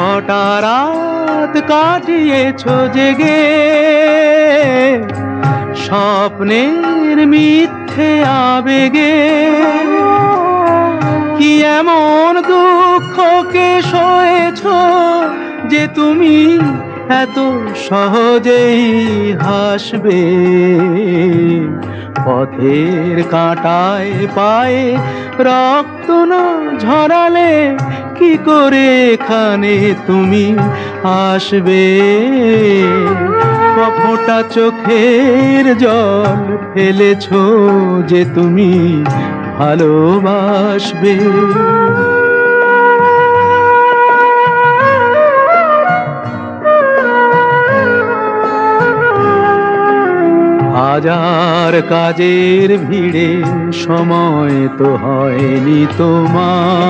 কটা রাত কাটিয়েছ জেগে। স্বপ্নের মিথ্যে আবেগে। কি এমন দুঃখকে সয়েছ যে তুমি এত সহজেই হাসবে? পথের কাঁটায় পায়ে রক্ত না ঝরালে কি করে এখানে তুমি আসবে? কফোটা চোখের জল ফেলেছ যে তুমি ভালোবাসবে। হাজার কাজের ভিড়ে সময় তো হয়নি তোমার।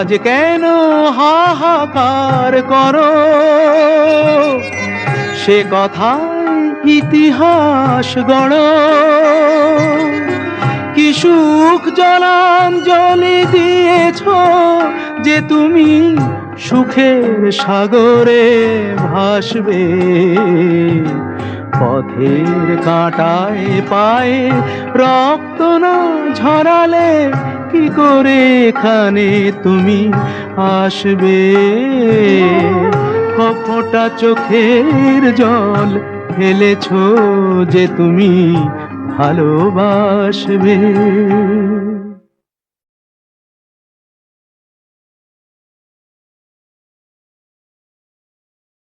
আজ কেন হাহাকার করো? সে কথায় ইতিহাস গড়। কি সুখ জলাঞ্জলি দিয়েছ যে তুমি সুখের সাগরে ভাসবে? পথের কাঁটায় পায়ে রক্ত না ঝরালে কি করে এখানে তুমি আসবে? কপটা চোখের জল ফেলেছ যে তুমি ভালোবাসবে।